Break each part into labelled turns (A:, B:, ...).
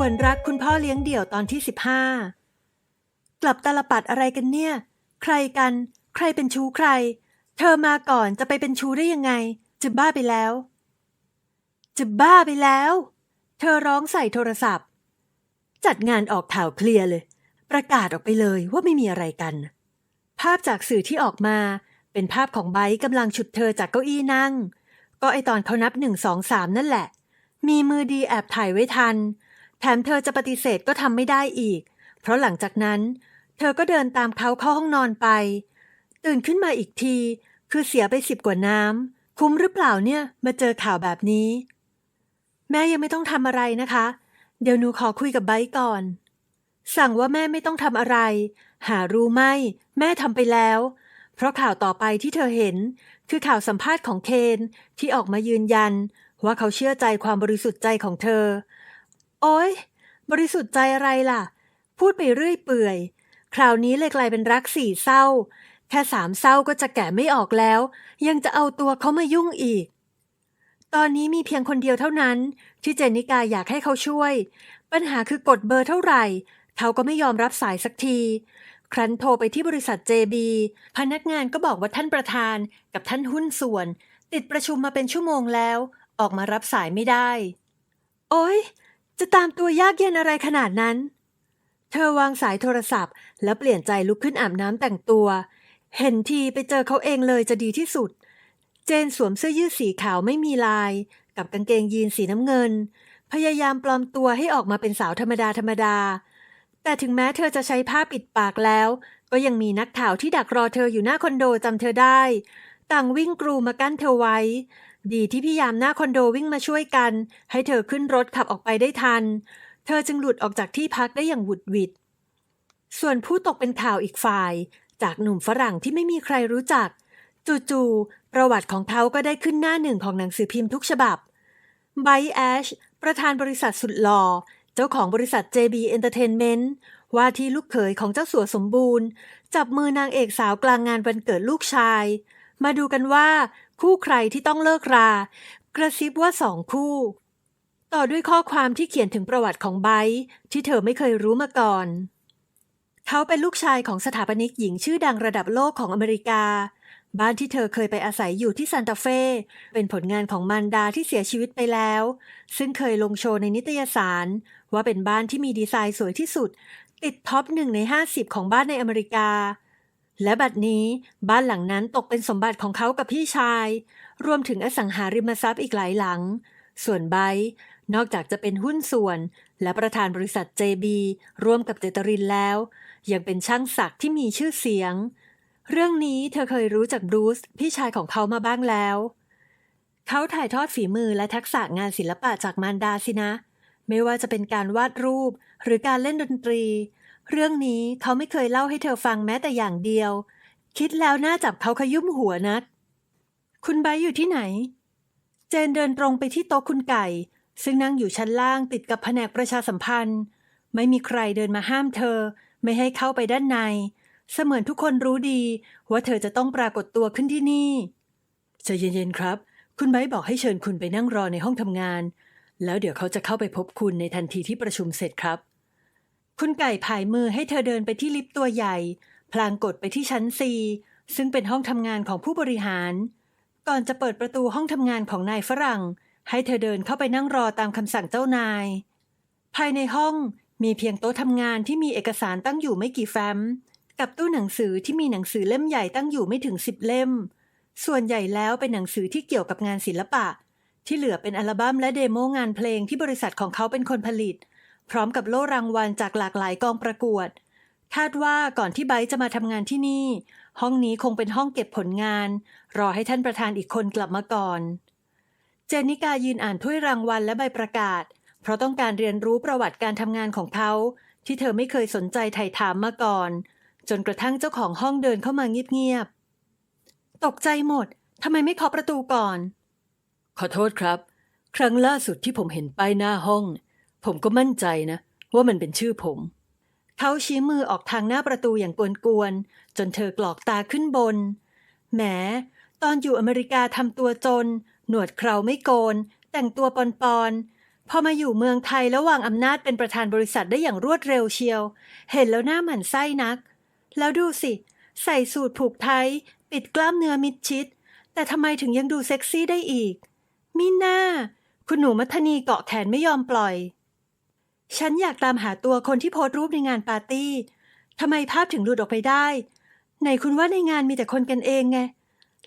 A: วนรักคุณพ่อเลี้ยงเดี่ยวตอนที่สิบห้ากลับตลปัดอะไรกันเนี่ย ใครกัน ใครเป็นชู้ใคร เธอมาก่อนจะไปเป็นชู้ได้ยังไง จะบ้าไปแล้ว จะบ้าไปแล้ว เธอร้องใส่โทรศัพท์ จัดงานออกข่าวเคลียร์เลย ประกาศออกไปเลยว่าไม่มีอะไรกัน ภาพจากสื่อที่ออกมา เป็นภาพของไบร์กำลังฉุดเธอจากเก้าอี้นั่ง ก็ไอตอนเขานับหนึ่งสองสามนั่นแหละ มีมือดีแอบถ่ายไว้ทัน แถมเธอจะปฏิเสธก็ทำไม่ได้อีก เพราะหลังจากนั้น เธอก็เดินตามเขาเข้าห้องนอนไป ตื่นขึ้นมาอีกที คือเสียไปสิบกว่าน้ำคุ้มหรือเปล่าเนี่ยมาเจอข่าวแบบนี้ แม่ยังไม่ต้องทำอะไรนะคะ เดี๋ยวหนูขอคุยกับไบร์ก่อน สั่งว่าแม่ไม่ต้องทำอะไร หารู้ไหมแม่ทำไปแล้ว เพราะข่าวต่อไปที่เธอเห็น คือข่าวสัมภาษณ์ของเคนที่ออกมายืนยัน ว่าเขาเชื่อใจความบริสุทธิ์ใจของเธอ โอ๊ยบริสุทธิ์ใจอะไรล่ะ พูดไปเรื่อยเปื่อย คราวนี้เลยกลายเป็นรักสี่เศร้า แค่สามเศร้าก็จะแก่ไม่ออกแล้ว ยังจะเอาตัวเขามายุ่งอีก ตอนนี้มีเพียงคนเดียวเท่านั้น ที่เจนิกาอยากให้เขาช่วย ปัญหาคือกดเบอร์เท่าไหร่ เขาก็ไม่ยอมรับสายสักที ครั้นโทรไปที่บริษัท JB พนักงานก็บอกว่าท่านประธานกับท่านหุ้นส่วน ติดประชุมมาเป็นชั่วโมงแล้ว ออกมารับสายไม่ได้ โอ๊ย จะตามตัวยากเย็นอะไรขนาดนั้น เธอวางสายโทรศัพท์ แล้วเปลี่ยนใจลุกขึ้นอาบน้ำแต่งตัว เห็นทีไปเจอเขาเองเลยจะดีที่สุด เจนสวมเสื้อยืดสีขาวไม่มีลาย กับกางเกงยีนสีน้ำเงิน พยายามปลอมตัวให้ออกมาเป็นสาวธรรมดาธรรมดา แต่ถึงแม้เธอจะใช้ผ้าปิดปากแล้ว ก็ยังมีนักข่าวที่ดักรอเธออยู่หน้าคอนโดจำเธอได้ ต่างวิ่งกรูมากั้นเธอไว้ ดีที่พี่ยามหน้าคอนโดวิ่งมาช่วยกัน ให้เธอขึ้นรถขับออกไปได้ทัน เธอจึงหลุดออกจากที่พักได้อย่างหวุดหวิด ส่วนผู้ตกเป็นข่าวอีกฝ่าย จากหนุ่มฝรั่งที่ไม่มีใครรู้จัก จู่ๆประวัติของเขาก็ได้ขึ้นหน้าหนึ่งของหนังสือพิมพ์ทุกฉบับไบแอชประธานบริษัทสุดหล่อเจ้าของบริษัท JB Entertainment ว่าที่ลูกเขยของเจ้าสัวสมบูรณ์ จับมือนางเอกสาวกลางงานวันเกิดลูกชาย มาดูกันว่า คู่ใครที่ต้องเลิกรา กระซิบว่าสองคู่ ต่อด้วยข้อความที่เขียนถึงประวัติของไบร์ที่เธอไม่เคยรู้มาก่อน เขาเป็นลูกชายของสถาปนิกหญิงชื่อดังระดับโลกของอเมริกา บ้านที่เธอเคยไปอาศัยอยู่ที่ซานตาเฟ่เป็นผลงานของมารดาที่เสียชีวิตไปแล้ว ซึ่งเคยลงโชว์ในนิตยสาร ว่าเป็นบ้านที่มีดีไซน์สวยที่สุด ติดท็อปหนึ่งใน 50 ของบ้านในอเมริกา และบัดนี้บ้านหลังนั้นตกเป็นสมบัติของเขากับพี่ชาย รวมถึงอสังหาริมทรัพย์อีกหลายหลัง ส่วนไบนอกจากจะเป็นหุ้นส่วน และประธานบริษัท JB ร่วมกับเจตรินแล้ว ยังเป็นช่างศักดิ์ที่มีชื่อเสียง เรื่องนี้เธอเคยรู้จากบรูซพี่ชายของเขามาบ้างแล้ว เขาถ่ายทอดฝีมือและทักษะงานศิลปะจากมารดาสินะ ไม่ว่าจะเป็นการวาดรูปหรือการเล่นดนตรี เรื่องนี้เขาไม่เคยเล่าให้เธอฟังแม้แต่อย่างเดียว คิดแล้วน่าจับเขาขยุ่มหัวนัก คุณไบอยู่ที่ไหน เจนเดินตรงไปที่โต๊ะคุณไก่ ซึ่งนั่งอยู่ชั้นล่างติดกับแผนกประชาสัมพันธ์ ไม่มีใครเดินมาห้ามเธอ ไม่ให้เข้าไปด้านใน เสมือนทุกคนรู้ดี ว่าเธอจะต้องปรากฏตัวขึ้นที่นี่ใจเย็นๆครับ คุณไบบอกให้เชิญคุณไปนั่งรอในห้องทำงาน แล้วเดี๋ยวเขาจะเข้าไปพบคุณในทันทีที่ประชุมเสร็จครับ คุณไก่ผายมือให้เธอเดินไปที่ลิฟต์ตัวใหญ่ พลางกดไปที่ชั้น C ซึ่งเป็นห้องทำงานของผู้บริหาร ก่อนจะเปิดประตูห้องทำงานของนายฝรั่ง ให้เธอเดินเข้าไปนั่งรอตามคำสั่งเจ้านาย ภายในห้องมีเพียงโต๊ะทำงานที่มีเอกสารตั้งอยู่ไม่กี่แฟ้ม กับตู้หนังสือที่มีหนังสือเล่มใหญ่ตั้งอยู่ไม่ถึงสิบเล่ม ส่วนใหญ่แล้วเป็นหนังสือที่เกี่ยวกับงานศิลปะ ที่เหลือเป็นอัลบั้มและเดโมงานเพลงที่บริษัทของเขาเป็นคนผลิต พร้อมกับโล่รางวัลจากหลากหลายกองประกวด คาดว่าก่อนที่ไบร์ทจะมาทำงานที่นี่ ห้องนี้คงเป็นห้องเก็บผลงาน รอให้ท่านประธานอีกคนกลับมาก่อน เจนนิกายืนอ่านถ้วยรางวัลและใบประกาศ เพราะต้องการเรียนรู้ประวัติการทำงานของเขา ที่เธอไม่เคยสนใจไถ่ถามมาก่อน จนกระทั่งเจ้าของห้องเดินเข้ามาเงียบๆตกใจหมดทำไมไม่เคาะประตูก่อน ขอโทษครับ ครั้งล่าสุดที่ผมเห็นป้ายหน้าห้อง ผมก็มั่นใจนะ ว่ามันเป็นชื่อผม เขาชี้มือออกทางหน้าประตูอย่างกวนๆ จนเธอกรอกตาขึ้นบน แหม ตอนอยู่อเมริกาทำตัวจน หนวดเคราไม่โกน แต่งตัวปอนๆ พอมาอยู่เมืองไทยแล้ววางอำนาจเป็นประธานบริษัทได้อย่างรวดเร็วเชียว เห็นแล้วหน้าหมันไส้นัก แล้วดูสิ ใส่สูทผูกไทย ปิดกล้ามเนื้อมิดชิด แต่ทำไมถึงยังดูเซ็กซี่ได้อีกมิน่า คุณหนูมัทนีเกาะแขนไม่ยอมปล่อย ฉันอยากตามหาตัวคนที่โพสต์รูปในงานปาร์ตี้ ทำไมภาพถึงหลุดออกไปได้ ไหนคุณว่าในงานมีแต่คนกันเองไง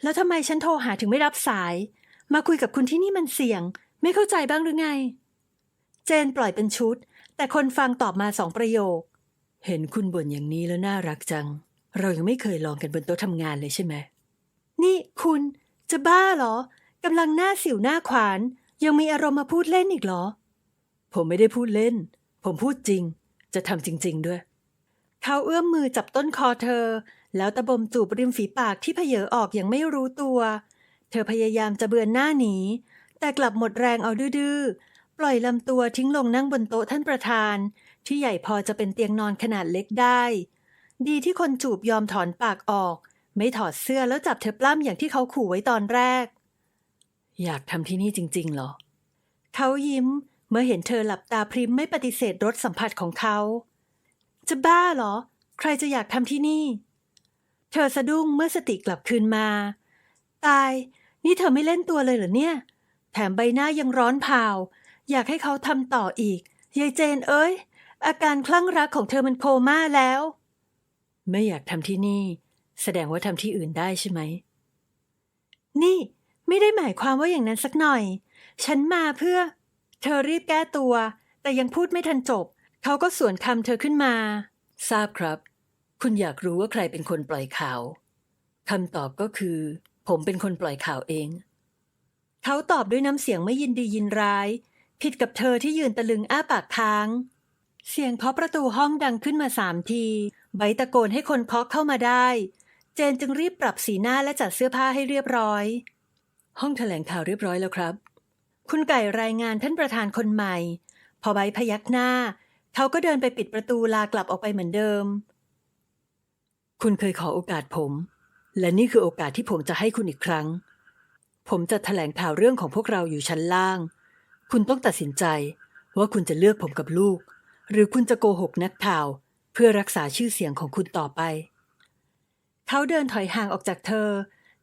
A: แล้วทำไมฉันโทรหาถึงไม่รับสาย มาคุยกับคุณที่นี่มันเสี่ยง ไม่เข้าใจบ้างหรือไง เจนปล่อยเป็นชุด แต่คนฟังตอบมาสองประโยค เห็นคุณบ่นอย่างนี้แล้วน่ารักจัง เรายังไม่เคยลองกันบนโต๊ะทำงานเลยใช่ไหม นี่คุณจะบ้าเหรอกำลังหน้าสิวหน้าขวาน ยังมีอารมณ์มาพูดเล่นอีกเหรอ ผมไม่ได้พูดเล่น ผมพูดจริง จะทำจริง ๆ ด้วย เขาเอื้อมมือจับต้นคอเธอ แล้วตะบมจูบริมฝีปากที่เพเยอออกอย่างไม่รู้ตัว เธอพยายามจะเบือนหน้าหนี แต่กลับหมดแรงเอาดื้อปล่อยลำตัวทิ้งลงนั่งบนโต๊ะท่านประธาน ที่ใหญ่พอจะเป็นเตียงนอนขนาดเล็กได้ ดีที่คนจูบยอมถอนปากออก ไม่ถอดเสื้อแล้วจับเธอปล้ำอย่างที่เขาขู่ไว้ตอนแรก อยากทำที่นี่จริง ๆ เหรอ เขายิ้ม เมื่อเห็นเธอหลับตาพริมไม่ปฏิเสธรสสัมผัสของเขา จะบ้าเหรอ ใครจะอยากทำที่นี่ เธอสะดุ้งเมื่อสติกลับคืนมา ตาย นี่เธอไม่เล่นตัวเลยเหรอเนี่ย แถมใบหน้ายังร้อนเผาอยากให้เขาทำต่ออีกยายเจนเอ้ย อาการคลั่งรักของเธอมันโคม่าแล้ว ไม่อยากทำที่นี่ แสดงว่าทำที่อื่นได้ใช่ไหม นี่ ไม่ได้หมายความว่าอย่างนั้นสักหน่อย ฉันมาเพื่อ เธอรีบแก้ตัว แต่ยังพูดไม่ทันจบ เขาก็สวนคำเธอขึ้นมา ทราบครับ คุณอยากรู้ว่าใครเป็นคนปล่อยข่าวคำตอบก็คือ ผมเป็นคนปล่อยข่าวเอง เขาตอบด้วยน้ำเสียงไม่ยินดียินร้าย ผิดกับเธอที่ยืนตะลึงอ้าปากค้าง เสียงเคาะประตูห้องดังขึ้นมาสามทีใบตะโกนให้คนเคาะเข้ามาได้ เจนจึงรีบปรับสีหน้าและจัดเสื้อผ้าให้เรียบร้อย ห้องแถลงข่าวเรียบร้อยแล้วครับ คุณไก่รายงานท่านประธานคนใหม่ พอใบพยักหน้า เขาก็เดินไปปิดประตูลากลับออกไปเหมือนเดิม คุณเคยขอโอกาสผม และนี่คือโอกาสที่ผมจะให้คุณอีกครั้ง ผมจะแถลงข่าวเรื่องของพวกเราอยู่ชั้นล่าง คุณต้องตัดสินใจว่าคุณจะเลือกผมกับลูก หรือคุณจะโกหกนักข่าว เพื่อรักษาชื่อเสียงของคุณต่อไป เขาเดินถอยห่างออกจากเธอ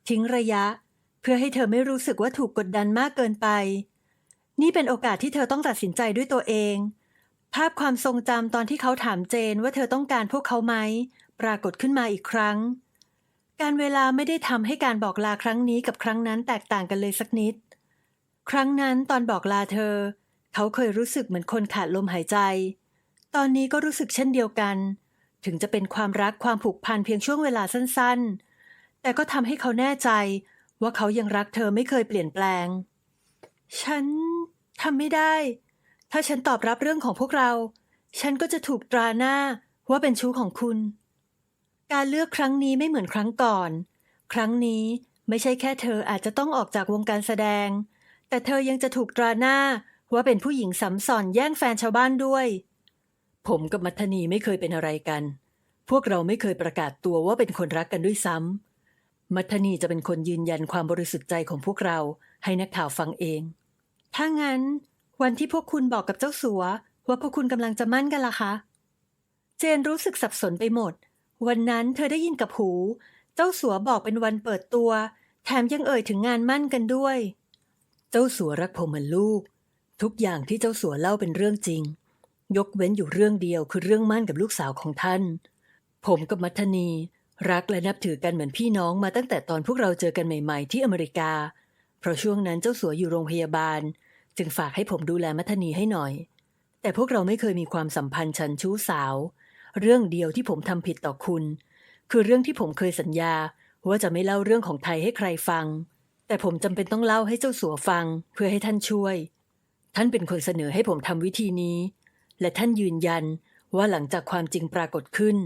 A: ทิ้งระยะ เพื่อให้เธอไม่รู้สึกว่าถูกกดดันมากเกินไป นี่เป็นโอกาสที่เธอต้องตัดสินใจด้วยตัวเอง ภาพความทรงจำตอนที่เขาถามเจนว่าเธอต้องการพวกเขาไหม ปรากฏขึ้นมาอีกครั้ง การเวลาไม่ได้ทำให้การบอกลาครั้งนี้กับครั้งนั้นแตกต่างกันเลยสักนิด ครั้งนั้นตอนบอกลาเธอ เขาเคยรู้สึกเหมือนคนขาดลมหายใจ ตอนนี้ก็รู้สึกเช่นเดียวกัน ถึงจะเป็นความรักความผูกพันเพียงช่วงเวลาสั้น ๆ แต่ก็ทำให้เขาแน่ใจว่าเขายังรักเธอไม่เคยเปลี่ยนแปลง ฉัน ทำไม่ได้ ถ้าฉันตอบรับเรื่องของพวกเรา ฉันก็จะถูกตราหน้าว่าเป็นชู้ของคุณ การเลือกครั้งนี้ไม่เหมือนครั้งก่อน ครั้งนี้ไม่ใช่แค่เธออาจจะต้องออกจากวงการแสดง แต่เธอยังจะถูกตราหน้าว่าเป็นผู้หญิงสัมสอนแย่งแฟนชาวบ้านด้วย ผมกับมัทนีไม่เคยเป็นอะไรกัน พวกเราไม่เคยประกาศตัวว่าเป็นคนรักกันด้วยซ้ำมัทนีจะเป็นคนยืนยันความบริสุทธิ์ใจของพวกเราให้นักข่าวฟังเอง ถ้างั้น วันที่พวกคุณบอกกับเจ้าสัว ว่าพวกคุณกำลังจะมั่นกันล่ะคะ เจนรู้สึกสับสนไปหมด วันนั้นเธอได้ยินกับหู เจ้าสัวบอกเป็นวันเปิดตัว แถมยังเอ่ยถึงงานมั่นกันด้วย เจ้าสัวรักผมเหมือนลูก ทุกอย่างที่เจ้าสัวเล่าเป็นเรื่องจริง ยกเว้นอยู่เรื่องเดียวคือเรื่องมั่นกับลูกสาวของท่าน ผมกับมัทนีรักและนับถือกันเหมือนพี่น้องมาตั้งแต่ตอนพวกเราเจอกันใหม่ ๆ ที่อเมริกา เพราะช่วงนั้นเจ้าสัวอยู่โรงพยาบาล จึงฝากให้ผมดูแลมัทนีให้หน่อย แต่พวกเราไม่เคยมีความสัมพันธ์ชันชู้สาว เรื่องเดียวที่ผมทำผิดต่อคุณ คือเรื่องที่ผมเคยสัญญา ว่าจะไม่เล่าเรื่องของไทยให้ใครฟัง แต่ผมจำเป็นต้องเล่าให้เจ้าสัวฟัง เพื่อให้ท่านช่วย ท่านเป็นคนเสนอให้ผมทำวิธีนี้ และท่านยืนยันว่าหลังจากความจริงปรากฏขึ้น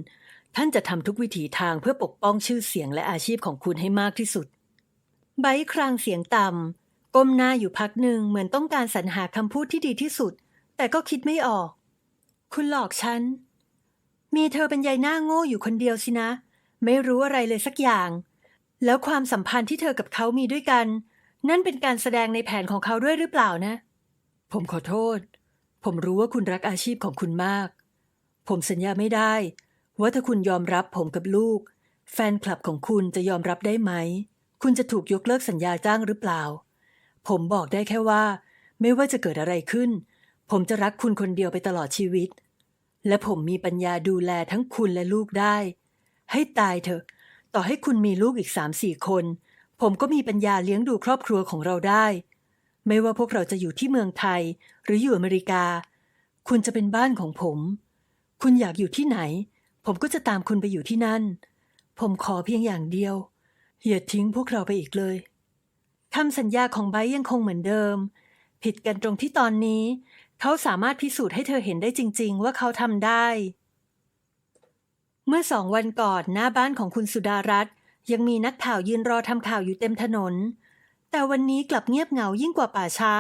A: ท่านจะทำทุกวิถีทางเพื่อปกป้องชื่อเสียงและอาชีพของคุณให้มากที่สุดไบครางเสียงต่ำ ก้มหน้าอยู่พักหนึ่งเหมือนต้องการสรรหาคำพูดที่ดีที่สุด แต่ก็คิดไม่ออก คุณหลอกฉัน มีเธอเป็นยายหน้าโง่อยู่คนเดียวสินะ ไม่รู้อะไรเลยสักอย่าง แล้วความสัมพันธ์ที่เธอกับเขามีด้วยกัน นั่นเป็นการแสดงในแผนของเขาด้วยหรือเปล่านะ ผมขอโทษ ผมรู้ว่าคุณรักอาชีพของคุณมาก ผมสัญญาไม่ได้ ว่าถ้าคุณยอมรับผมกับลูก แฟนคลับของคุณจะยอมรับได้ไหม คุณจะถูกยกเลิกสัญญาจ้างหรือเปล่า ผมบอกได้แค่ว่า ไม่ว่าจะเกิดอะไรขึ้น ผมจะรักคุณคนเดียวไปตลอดชีวิต และผมมีปัญญาดูแลทั้งคุณและลูกได้ ให้ตายเถอะ ต่อให้คุณมีลูกอีกสามสี่คน ผมก็มีปัญญาเลี้ยงดูครอบครัวของเราได้ ไม่ว่าพวกเราจะอยู่ที่เมืองไทย หรืออยู่อเมริกา คุณจะเป็นบ้านของผม คุณอยากอยู่ที่ไหน ผมก็จะตามคุณไปอยู่ที่นั่น ผมขอเพียงอย่างเดียวอย่าทิ้งพวกเราไปอีกเลย คำสัญญาของไบยังคงเหมือนเดิม ผิดกันตรงที่ตอนนี้ เขาสามารถพิสูจน์ให้เธอเห็นได้จริง ๆ ว่าเขาทำได้ เมื่อสองวันก่อนหน้าบ้านของคุณสุดารัตน์ยังมีนักข่าวยืนรอทำข่าวอยู่เต็มถนน แต่วันนี้กลับเงียบเหงายิ่งกว่าป่าช้า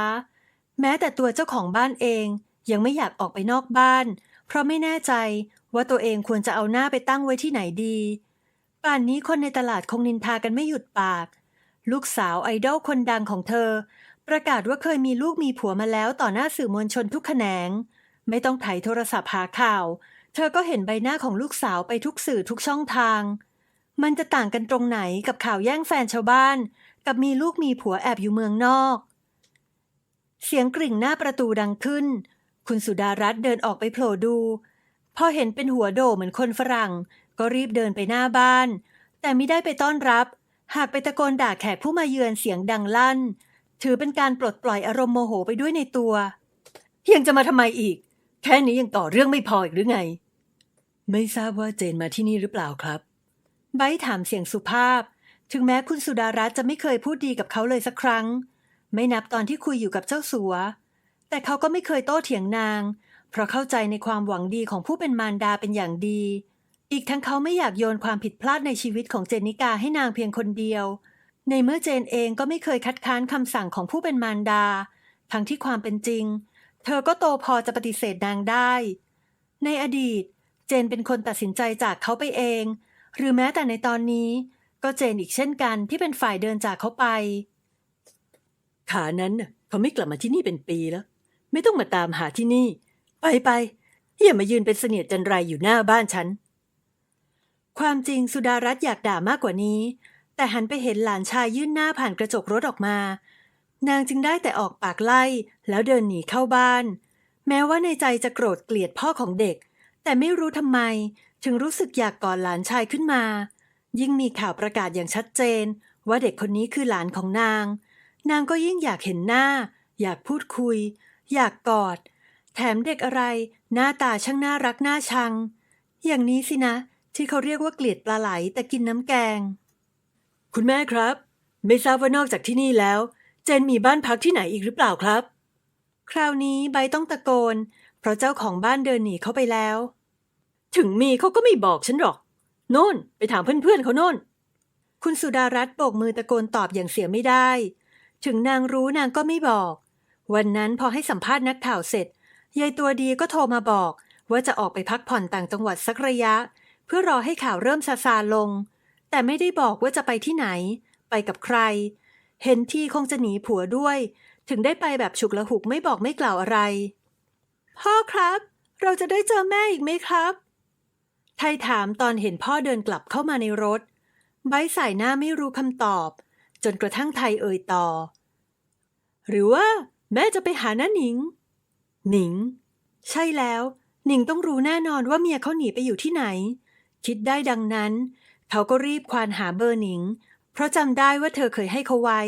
A: แม้แต่ตัวเจ้าของบ้านเองยังไม่อยากออกไปนอกบ้าน เพราะไม่แน่ใจว่าตัวเองควรจะเอาหน้าไปตั้งไว้ที่ไหนดี ป่านนี้คนในตลาดคงนินทากันไม่หยุดปาก ลูกสาวไอดอลคนดังของเธอ ประกาศว่าเคยมีลูกมีผัวมาแล้วต่อหน้าสื่อมวลชนทุกแขนง ไม่ต้องไถโทรศัพท์หาข่าว เธอก็เห็นใบหน้าของลูกสาวไปทุกสื่อทุกช่องทาง มันจะต่างกันตรงไหนกับข่าวแย่งแฟนชาวบ้าน กับมีลูกมีผัวแอบอยู่เมืองนอก เสียงกริ่งหน้าประตูดังขึ้น คุณสุดารัตน์เดินออกไปโผล่ดู พอเห็นเป็นหัวโดเหมือนคนฝรั่ง ก็รีบเดินไปหน้าบ้าน แต่ไม่ได้ไปต้อนรับ หากไปตะโกนด่าแขกผู้มาเยือนเสียงดังลั่น ถือเป็นการปลดปล่อยอารมณ์โมโหไปด้วยในตัว ยังจะมาทำไมอีก แค่นี้ยังต่อเรื่องไม่พออีกหรือไง ไม่ทราบว่าเจนมาที่นี่หรือเปล่าครับไบร์ถามเสียงสุภาพ ถึงแม้คุณสุดารัตน์จะไม่เคยพูดดีกับเขาเลยสักครั้ง ไม่นับตอนที่คุยอยู่กับเจ้าสัว แต่เขาก็ไม่เคยโต้เถียงนาง เพราะเข้าใจในความหวังดีของผู้เป็นมารดาเป็นอย่างดี อีกทั้งเขาไม่อยากโยนความผิดพลาดในชีวิตของเจนนิกาให้นางเพียงคนเดียว ในเมื่อเจนเองก็ไม่เคยคัดค้านคำสั่งของผู้เป็นมารดา ทั้งที่ความเป็นจริง เธอก็โตพอจะปฏิเสธนางได้ ในอดีต เจนเป็นคนตัดสินใจจากเขาไปเอง หรือแม้แต่ในตอนนี้ก็เจนอีกเช่นกันที่เป็นฝ่ายเดินจากเขาไป ขานั้นเขาไม่กลับมาที่นี่เป็นปีแล้ว ไม่ต้องมาตามหาที่นี่ ไปไปอย่ามายืนเป็นเสนียดจันไรอยู่หน้าบ้านฉัน ความจริงสุดารัตน์อยากด่ามากกว่านี้ แต่หันไปเห็นหลานชายยื่นหน้าผ่านกระจกรถออกมา นางจึงได้แต่ออกปากไล่ แล้วเดินหนีเข้าบ้าน แม้ว่าในใจจะโกรธเกลียดพ่อของเด็ก แต่ไม่รู้ทำไม ถึงรู้สึกอยากกอดหลานชายขึ้นมา ยิ่งมีข่าวประกาศอย่างชัดเจน ว่าเด็กคนนี้คือหลานของนาง นางก็ยิ่งอยากเห็นหน้า อยากพูดคุย อยากกอด แถมเด็กอะไร หน้าตาช่างน่ารักน่าชัง อย่างนี้สินะ ที่เขาเรียกว่าเกลียดปลาไหลแต่กินน้ำแกง คุณแม่ครับ ไม่ทราบว่านอกจากที่นี่แล้ว เจนมีบ้านพักที่ไหนอีกหรือเปล่าครับ คราวนี้ใบต้องตะโกน เพราะเจ้าของบ้านเดินหนีเข้าไปแล้ว ถึงมีเขาก็ไม่บอกฉันหรอก โน่น ไปถามเพื่อนๆเขาโน่น คุณสุดารัตน์โบกมือตะโกนตอบอย่างเสียไม่ได้ ถึงนางรู้นางก็ไม่บอก วันนั้นพอให้สัมภาษณ์นักข่าวเสร็จยายตัวดีก็โทรมาบอกว่าจะออกไปพักผ่อนต่างจังหวัดสักระยะเพื่อรอให้ข่าวเริ่มซาซาลง แต่ไม่ได้บอกว่าจะไปที่ไหน ไปกับใคร เห็นทีคงจะหนีผัวด้วย ถึงได้ไปแบบฉุกละหุกไม่บอกไม่กล่าวอะไร พ่อครับ เราจะได้เจอแม่อีกไหมครับ ไทยถามตอนเห็นพ่อเดินกลับเข้ามาในรถ ใบสายหน้าไม่รู้คำตอบ จนกระทั่งไทยเอ่ยต่อ หรือว่า แม่จะไปหาน้าหนิง หนิง ใช่แล้ว หนิงต้องรู้แน่นอนว่าเมียเขาหนีไปอยู่ที่ไหน คิดได้ดังนั้น เขาก็รีบควานหาเบอร์หนิง เพราะจำได้ว่าเธอเคยให้เขาไว้